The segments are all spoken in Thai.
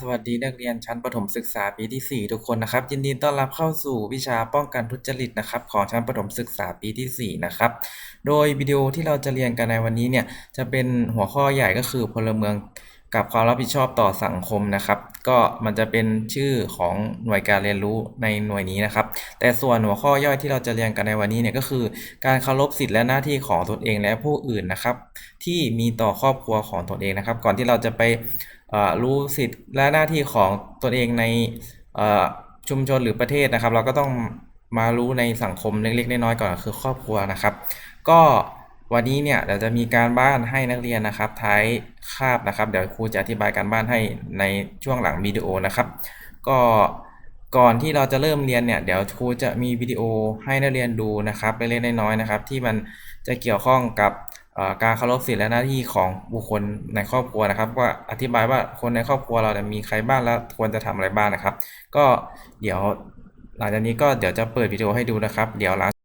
สวัสดีนักเรียนชั้นประถมศึกษาปีที่ 4 ทุกคนนะครับ ยินดีต้อนรับเข้าสู่วิชาป้องกันทุจริตนะครับ ของชั้นประถมศึกษาปีที่ 4 นะครับ โดยวิดีโอที่เราจะเรียนกันในวันนี้เนี่ยจะเป็นหัวข้อใหญ่ก็คือพลเมือง กับความรับผิดชอบต่อสังคมนะครับ ก็มันจะเป็นชื่อของหน่วยการเรียนรู้ในหน่วยนี้นะครับ แต่ส่วนหัวข้อย่อยที่เราจะเรียนกันในวันนี้เนี่ยก็คือ การเคารพสิทธิและหน้าที่ของตนเองและผู้อื่นนะครับ ที่มีต่อครอบครัวของตนเองนะครับ ก่อนที่เราจะไปรู้สิทธิและหน้าที่ของตนเองในชุมชนหรือประเทศนะครับ เราก็ต้องมารู้ในสังคมเล็กๆน้อยๆก่อนคือครอบครัวนะครับ ก็ วันนี้เนี่ยเราจะมีการบ้านให้นักเรียนนะครับท้ายคาบนะครับ เดี๋ยวครูจะอธิบายการบ้านให้ในช่วงหลังวิดีโอนะครับ ก็ก่อนที่เราจะเริ่มเรียนเนี่ยเดี๋ยวครูจะมีวิดีโอให้นักเรียนดูนะครับเล็กๆน้อยๆนะครับ ที่มันจะเกี่ยวข้องกับการเคารพสิทธิและหน้าที่ของบุคคลในครอบครัวนะครับ ว่าอธิบายว่าคนในครอบครัวเราเนี่ยมีใครบ้างและควรจะทำอะไรบ้างนะครับ ก็เดี๋ยวหลังจากนี้ก็เดี๋ยวจะเปิดวิดีโอให้ดูนะครับ เดี๋ยวหลัง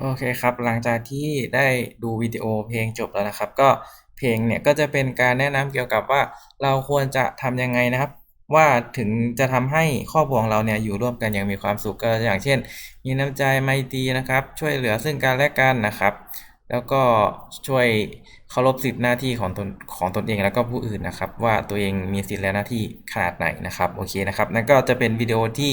โอเคครับ หลังจากที่ได้ดูวิดีโอเพลงจบแล้วนะครับ ก็เพลงเนี่ยก็จะเป็นการแนะนำเกี่ยวกับว่าเราควรจะทำยังไงนะครับ ว่าถึงจะทำให้ครอบครัวของเราเนี่ยอยู่ร่วมกันอย่างมีความสุขก็อย่างเช่น มีน้ำใจไมตรีนะครับ ช่วยเหลือซึ่งกันและกันนะครับ แล้วก็ช่วยเคารพสิทธิหน้าที่ของตนของตนเองแล้วก็ผู้อื่นนะครับ ว่าตัวเองมีสิทธิและหน้าที่ขนาดไหนนะครับโอเคนะครับนั่นก็จะเป็นวิดีโอที่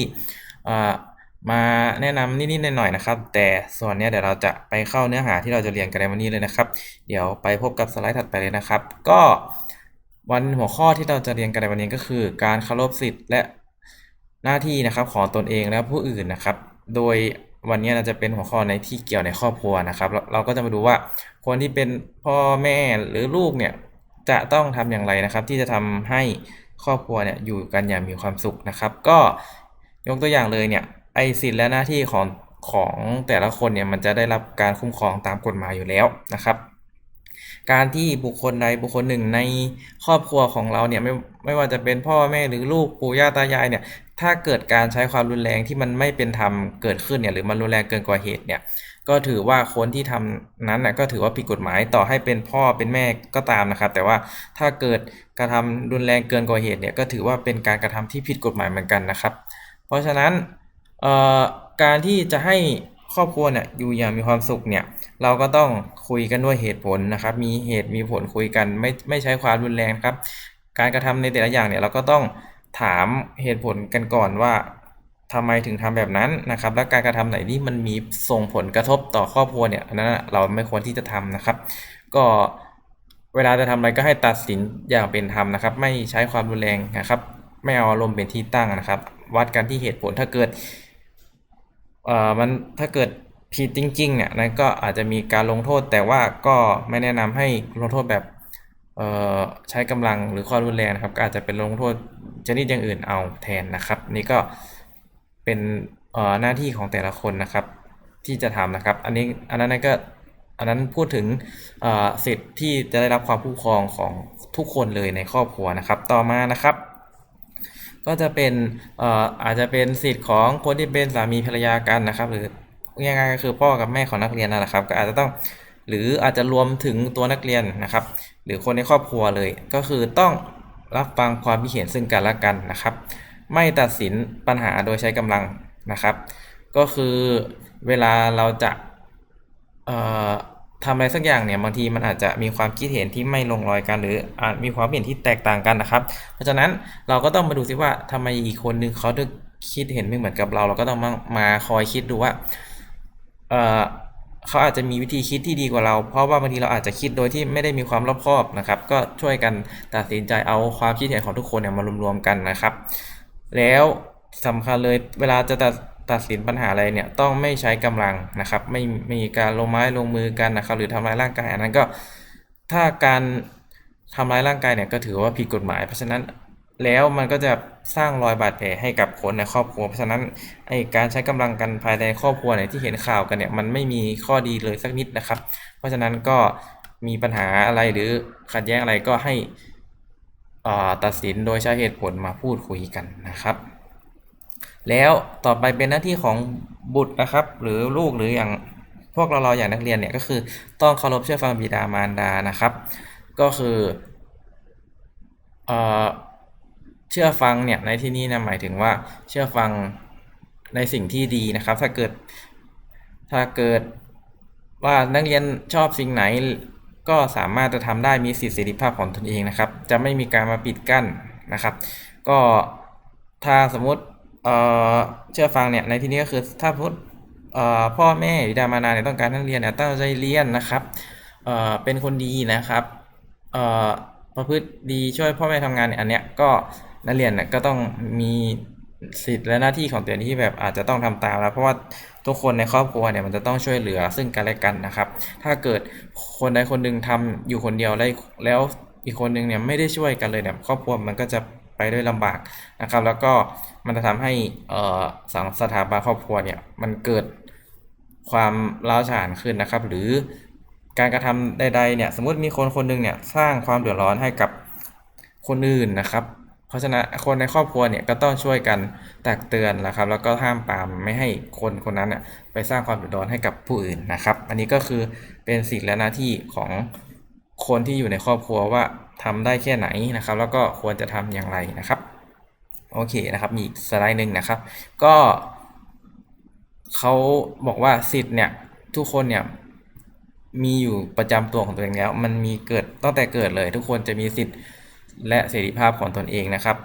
มาแนะนำนิดๆหน่อยๆนะครับ แต่ส่วนนี้เดี๋ยวเราจะไปเข้าเนื้อหาที่เราจะเรียนกันในวันนี้เลยนะครับ เดี๋ยวไปพบกับสไลด์ถัดไปเลยนะครับ ก็วันหัวข้อที่เราจะเรียนกันในวันนี้ก็คือ การเคารพสิทธิและหน้าที่นะครับของตนเองและผู้อื่นนะครับ โดยวันนี้เราจะเป็นหัวข้อในที่เกี่ยวในครอบครัวนะครับ เราเราก็จะมาดูว่าคนที่เป็นพ่อแม่หรือลูกเนี่ยจะต้องทำอย่างไรนะครับ ที่จะทำให้ครอบครัวเนี่ยอยู่กันอย่างมีความสุขนะครับ ก็ยกตัวอย่างเลยเนี่ย ไอสิทธิและหน้าที่ของของแต่ละคนเนี่ยมันจะได้รับการคุ้มครองตามกฎหมายอยู่แล้วนะครับ การที่บุคคลใดบุคคลหนึ่งในครอบครัวของเราเนี่ยไม่ไม่ว่าจะเป็นพ่อแม่หรือลูกปู่ย่าตายายเนี่ยถ้าเกิดการใช้ความรุนแรงที่มันไม่เป็นธรรมเกิดขึ้นเนี่ยหรือมันรุนแรงเกินกว่าเหตุเนี่ยก็ถือว่าคนที่ทำนั้นนะก็ถือว่าผิดกฎหมายต่อให้เป็นพ่อเป็นแม่ก็ตามนะครับ แต่ว่าถ้าเกิดกระทำรุนแรงเกินกว่าเหตุเนี่ยก็ถือว่าเป็นการกระทำที่ผิดกฎหมายเหมือนกันนะครับ เพราะฉะนั้น การที่จะให้ครอบครัวเนี่ยอยู่อย่างมีความสุขเนี่ยเราก็ต้องคุยกันด้วยเหตุผลนะครับ มีเหตุมีผลคุยกันไม่ไม่ใช้ความรุนแรงครับ การกระทำในแต่ละอย่างเนี่ยเราก็ต้องถามเหตุผลกันก่อนว่าทำไมถึงทำแบบนั้นนะครับ และการกระทำไหนที่มันมีส่งผลกระทบต่อครอบครัวเนี่ยอันนั้นเราไม่ควรที่จะทำนะครับ ก็เวลาจะทำอะไรก็ให้ตัดสินอย่างเป็นธรรมนะครับ ไม่ใช้ความรุนแรงนะครับ ไม่เอาอารมณ์เป็นที่ตั้งนะครับ วัดกันที่เหตุผลถ้าเกิด เอ่อมันถ้าเกิดผิดจริงๆเนี่ยนั้นก็อาจจะมีการลงโทษ แต่ว่าก็ไม่แนะนำให้ลงโทษแบบเอ่อใช้กำลังหรือความรุนแรงนะครับก็อาจจะเป็นลงโทษชนิดอย่างอื่นเอาแทนนะครับ นี่ก็เป็นเอ่อหน้าที่ของแต่ละคนนะครับ ที่จะทำนะครับ อันนี้อันนั้นก็อันนั้นพูดถึงสิทธิ์ที่จะได้รับความคุ้มครองของทุกคนเลยในครอบครัวนะครับ ต่อมานะครับ ก็จะเป็นเอ่ออาจจะเป็นสิทธิ์ของคนที่เป็นสามีภรรยากันนะครับ หรือง่ายๆก็คือพ่อกับแม่ของนักเรียนนั่นแหละครับ ก็อาจจะต้องหรืออาจจะรวมถึงตัวนักเรียนนะครับ หรือคนในครอบครัวเลย ก็คือต้องรับฟังความคิดเห็นซึ่งกันและกันนะครับ ไม่ตัดสินปัญหาโดยใช้กำลังนะครับ ก็คือเวลาเราจะเอ่อ ทำอะไรสักอย่างเนี่ยบางทีมันอาจจะมีความคิดเห็นที่ไม่ลงรอยกัน หรืออาจมีความเห็นที่แตกต่างกันนะครับ เพราะฉะนั้นเราก็ต้องมาดูซิว่าทำไมอีกคนนึงเขาถึงคิดเห็นไม่เหมือนกับเรา เราก็ต้องมามาคอยคิดดูว่าเออเขาอาจจะมีวิธีคิดที่ดีกว่าเรา เพราะว่าบางทีเราอาจจะคิดโดยที่ไม่ได้มีความรอบคอบนะครับ ก็ช่วยกันตัดสินใจเอาความคิดเห็นของทุกคนเนี่ยมารวมๆกันนะครับ แล้วสำคัญเลยเวลาจะตัด ตัดสินปัญหาอะไรเนี่ยต้องไม่ใช้กำลังนะครับไม่ไม่มีการลงไม้ลงมือกันนะครับหรือทำร้ายร่างกายอันนั้นก็ถ้าการทำร้ายร่างกายเนี่ยก็ถือว่าผิดกฎหมาย เพราะฉะนั้นแล้วมันก็จะสร้างรอยบาดแผลให้กับคนในครอบครัว เพราะฉะนั้นไอการใช้กำลังกันภายในครอบครัวเนี่ยที่เห็นข่าวกันเนี่ยมันไม่มีข้อดีเลยสักนิดนะครับ เพราะฉะนั้นก็มีปัญหาอะไรหรือขัดแย้งอะไรก็ให้ตัดสินโดยใช้เหตุผลมาพูดคุยกันนะครับ แล้วต่อไปเป็นหน้าที่ของบุตรนะครับ หรือลูกหรืออย่างพวกเราเราอย่างนักเรียนเนี่ยก็คือต้องเคารพเชื่อฟังบิดามารดานะครับ ก็คือเอ่อเชื่อฟังเนี่ยในที่นี้นะหมายถึงว่าเชื่อฟังในสิ่งที่ดีนะครับ ถ้าเกิดถ้าเกิดว่านักเรียนชอบสิ่งไหนก็สามารถจะทำได้มีสิทธิเสรีภาพของตนเองนะครับ จะไม่มีการมาปิดกั้นนะครับ ก็ถ้าสมมติ เชื่อฟังเนี่ยในที่นี้ก็คือถ้าสมมติเอ่อพ่อแม่บิดามารดาเนี่ยต้องการให้นักเรียนเนี่ยตั้งใจเรียนนะครับเเป็นคนดีนะครับเอประพฤติดีช่วยพ่อแม่ทำงานเนี่ยอันเนี้ยก็นักเรียนเนี่ยก็ต้องมีสิทธิ์และหน้าที่ของตัวเองที่แบบอาจจะต้องทำตามแล้วเพราะว่าทุกคนในครอบครัวเนี่ยมันจะต้องช่วยเหลือซึ่งกันและกันนะครับ ถ้าเกิดคนใดคนหนึ่งทำอยู่คนเดียวแล้วแล้วอีกคนหนึ่งเนี่ยไม่ได้ช่วยกันเลยเนี่ยครอบครัวมันก็จะ ไปด้วยลำบากนะครับ แล้วก็มันจะทำให้สังสถาบันครอบครัวเนี่ยมันเกิดความร้าวฉานขึ้นนะครับ หรือการกระทำใดๆเนี่ยสมมติมีคนคนหนึงเนี่ยสร้างความเดือดร้อนให้กับคนอื่นนะครับ เพราะฉะนั้นคนในครอบครัวเนี่ยก็ต้องช่วยกันตักเตือนนะครับ แล้วก็ห้ามปรามไม่ให้คนคนนั้นเนี่ยไปสร้างความเดือดร้อนให้กับผู้อื่นนะครับ อันนี้ก็คือเป็นสิทธิและหน้าที่ของคนที่อยู่ในครอบครัวว่า ทำได้แค่ไหนนะครับ แล้วก็ควรจะทำอย่างไรนะครับโอเคนะครับมีอีกสไลด์หนึ่งนะครับ ก็เขาบอกว่าสิทธิ์เนี่ยทุกคนเนี่ยมีอยู่ประจำตัวของตัวเองแล้ว มันมีเกิดตั้งแต่เกิดเลย ทุกคนจะมีสิทธิ์และเสรีภาพของตนเองนะครับ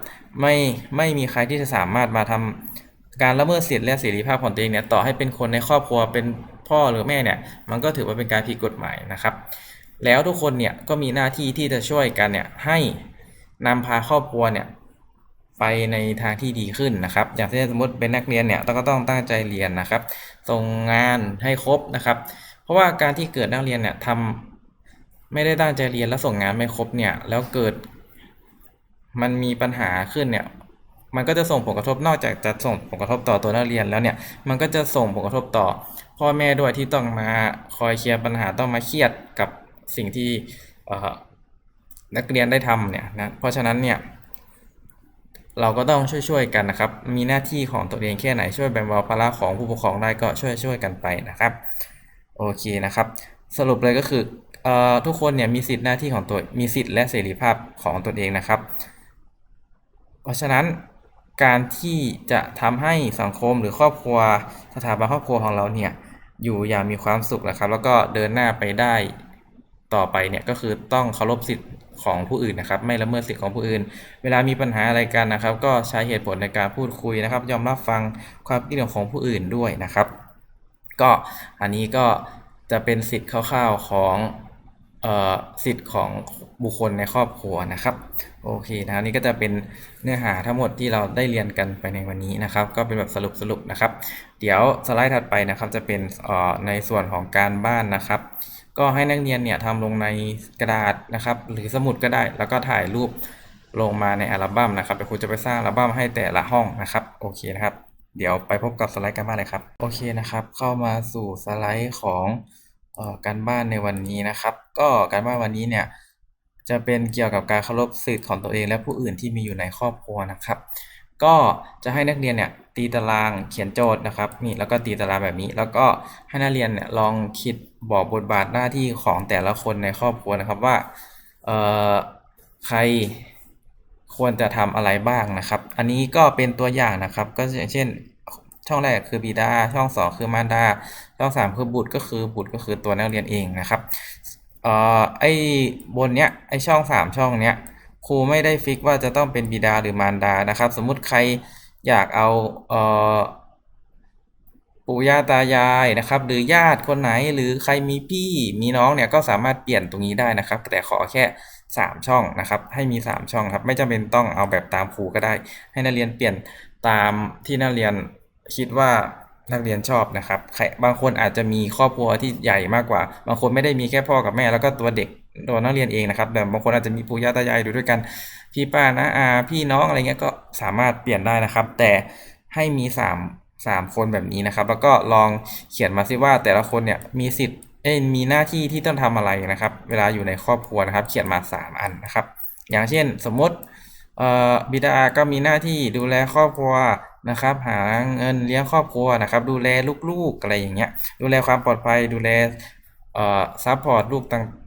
ไม่ไม่มีใครที่จะสามารถมาทำการละเมิดสิทธิ์และเสรีภาพของตัวเองเนี่ยต่อให้เป็นคนในครอบครัวเป็นพ่อหรือแม่เนี่ยมันก็ถือว่าเป็นการผิดกฎหมายนะครับ แล้วทุกคนเนี่ยก็มีหน้าที่ที่จะช่วยกันเนี่ยให้นำพาครอบครัวเนี่ยไปในทางที่ดีขึ้นนะครับ อย่างเช่นสมมติเป็นนักเรียนเนี่ยต้องก็ต้องตั้งใจเรียนนะครับส่งงานให้ครบนะครับ เพราะว่าการที่เกิดนักเรียนเนี่ยทำไม่ได้ตั้งใจเรียนแล้วส่งงานไม่ครบเนี่ยแล้วเกิด มันมีปัญหาขึ้นเนี่ยมันก็จะส่งผลกระทบนอกจากจะส่งผลกระทบต่อตัวนักเรียนแล้วเนี่ยมันก็จะส่งผลกระทบต่อ พ่อแม่ด้วยที่ต้องมาคอยเคลียร์ปัญหาต้องมาเครียดกับ สิ่งที่นักเรียนได้ทำเนี่ยนะเพราะฉะนั้นเนี่ยเราก็ต้องช่วยๆกันนะครับ มีหน้าที่ของตัวเองแค่ไหนช่วยแบ่งเบาภาระของผู้ปกครองได้ก็ช่วยๆกันไปนะครับ โอเคนะครับ สรุปเลยก็คืออทุกคนเนี่ยมีสิทธิหน้าที่ของตัวมีสิทธิและเสรีภาพของตนเองนะครับ เพราะฉะนั้นการที่จะทำให้สังคมหรือครอบครัวสถาบันครอบครัวของเราเนี่ยอยู่อย่างมีความสุขนะครับ แล้วก็เดินหน้าไปได้ ต่อไปเนี่ยก็คือต้องเคารพสิทธิ์ของผู้อื่นนะครับ ไม่ละเมิดสิทธิ์ของผู้อื่น เวลามีปัญหาอะไรกันนะครับ ก็ใช้เหตุผลในการพูดคุยนะครับ ยอมรับฟังความคิดเห็นของผู้อื่นด้วยนะครับ ก็อันนี้ก็จะเป็นสิทธิ์คร่าวๆของออสิทธิ์ของบุคคลในครอบครัวนะครับโอเคนะครับนี่ก็จะเป็นเนื้อหาทั้งหมดที่เราได้เรียนกันไปในวันนี้นะครับ ก็เป็นแบบสรุปๆนะครับ เดี๋ยวสไลด์ถัดไปนะครับจะเป็นในส่วนของการบ้านนะครับ ก็ให้นักเรียนเนี่ยทำลงในกระดาษนะครับ หรือสมุดก็ได้ แล้วก็ถ่ายรูปลงมาในอัลบั้มนะครับเดี๋ยวครูจะไปสร้างอัลบั้มให้แต่ละห้องนะครับ โอเคนะครับ เดี๋ยวไปพบกับสไลด์กันบ้านเลยครับ โอเคนะครับ เข้ามาสู่สไลด์ของออการบ้านในวันนี้นะครับ ก็การบ้านวันนี้เนี่ยจะเป็นเกี่ยวกับการเคารพสิทธิ์ของตัวเอง และผู้อื่นที่มีอยู่ในครอบครัวนะครับ ก็จะให้นักเรียนเนี่ยตีตารางเขียนโจทย์นะครับนี่แล้วก็ตีตารางแบบนี้ แล้วก็ให้นักเรียนเนี่ยลองคิดบอกบทบาทหน้าที่ของแต่ละคนในครอบครัวนะครับว่าเอ่อใครควรจะทำอะไรบ้างนะครับ อันนี้ก็เป็นตัวอย่างนะครับ ก็อย่างเช่น ช่องแรกคือบิดา ช่องสองคือมารดา ช่องสามคือบุตรก็คือบุตรก็คือตัวนักเรียนเองนะครับเอ่อไอ้บนเนี้ยไอ้ช่องสามช่องเนี้ย ครูไม่ได้ฟิกว่าจะต้องเป็นบิดาหรือมารดานะครับ สมมุติใครอยากเอาเอ่อปู่ย่าตายายนะครับ หรือญาติคนไหนหรือใครมีพี่มีน้องเนี่ยก็สามารถเปลี่ยนตรงนี้ได้นะครับ แต่ขอแค่สามช่องนะครับ ให้มีสามช่องครับ ไม่จำเป็นต้องเอาแบบตามครูก็ได้ ให้นักเรียนเปลี่ยนตามที่นักเรียนคิดว่านักเรียนชอบนะครับบางคนอาจจะมีครอบครัวที่ใหญ่มากกว่า บางคนไม่ได้มีแค่พ่อกับแม่ แล้วก็ตัวเด็ก ตัวนักเรียนเองนะครับ แต่บางคนอาจจะมีปู่ย่าตายายอยู่ด้วยกัน พี่ป้านะอาพี่น้องอะไรเงี้ยก็สามารถเปลี่ยนได้นะครับ แต่ให้มีสามสามคนแบบนี้นะครับ แล้วก็ลองเขียนมาซิว่าแต่ละคนเนี่ยมีสิทธิ์เอ้มีหน้าที่ที่ต้องทำอะไรนะครับ เวลาอยู่ในครอบครัวนะครับ เขียนมาสามอันนะครับ อย่างเช่นสมมติเอ่อบิดาก็มีหน้าที่ดูแลครอบครัวนะครับ หาเงินเลี้ยงครอบครัวนะครับ ดูแลลูกๆอะไรอย่างเงี้ย ดูแลความปลอดภัย ดูแล ซัพพอร์ตลูก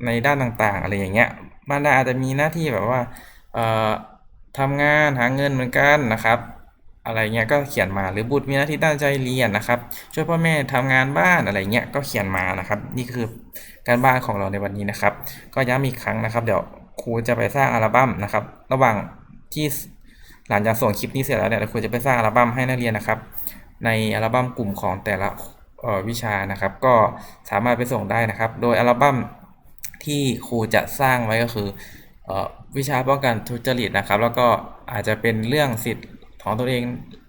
ในด้านต่างๆ อะไรอย่างเงี้ยมารดาอาจจะมีหน้าที่แบบว่าทำงานหาเงินเหมือนกันนะครับอะไรเงี้ยก็เขียนมาหรือบุตรมีหน้าที่ตั้งใจเรียนนะครับ ช่วยพ่อแม่ทำงานบ้านอะไรเงี้ยก็เขียนมานะครับ นี่คือการบ้านของเราในวันนี้นะครับ ก็ย้ำอีกครั้งนะครับ เดี๋ยวครูจะไปสร้างอัลบั้มนะครับ ระหว่างที่หลังจากส่งคลิปนี้เสร็จแล้วเนี่ยเดี๋ยวครูจะไปสร้างอัลบั้มให้นักเรียนนะครับ ในอัลบั้มกลุ่มของแต่ละ วิชานะครับ ก็สามารถไปส่งได้นะครับ โดยอัลบั้มที่ครูจะสร้างไว้ก็คือออวิชาป้องกันทุจริตนะครับ แล้วก็อาจจะเป็นเรื่องสิทธิ์ของตัวเอง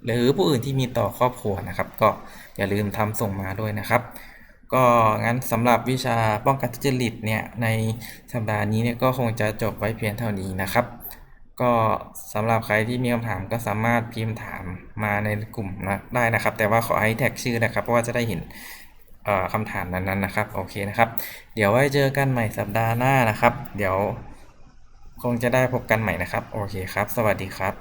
หรือผู้อื่นที่มีต่อครอบครัวนะครับ ก็อย่าลืมทำส่งมาด้วยนะครับ ก็งั้นสำหรับวิชาป้องกันทุจริตเนี่ยในสัปดาห์นี้เนี่ยก็คงจะจบไว้เพียงเท่านี้นะครับ ก็สำหรับใครที่มีคำถามก็สามารถพิมพ์ถามมาในกลุ่มนะได้นะครับ แต่ว่าขอให้แท็กชื่อนะครับ เพราะว่าจะได้เห็นคำถามนั้นๆนะครับ โอเคนะครับ เดี๋ยวไว้เจอกันใหม่สัปดาห์หน้านะครับ เดี๋ยวคงจะได้พบกันใหม่นะครับ โอเคครับ สวัสดีครับ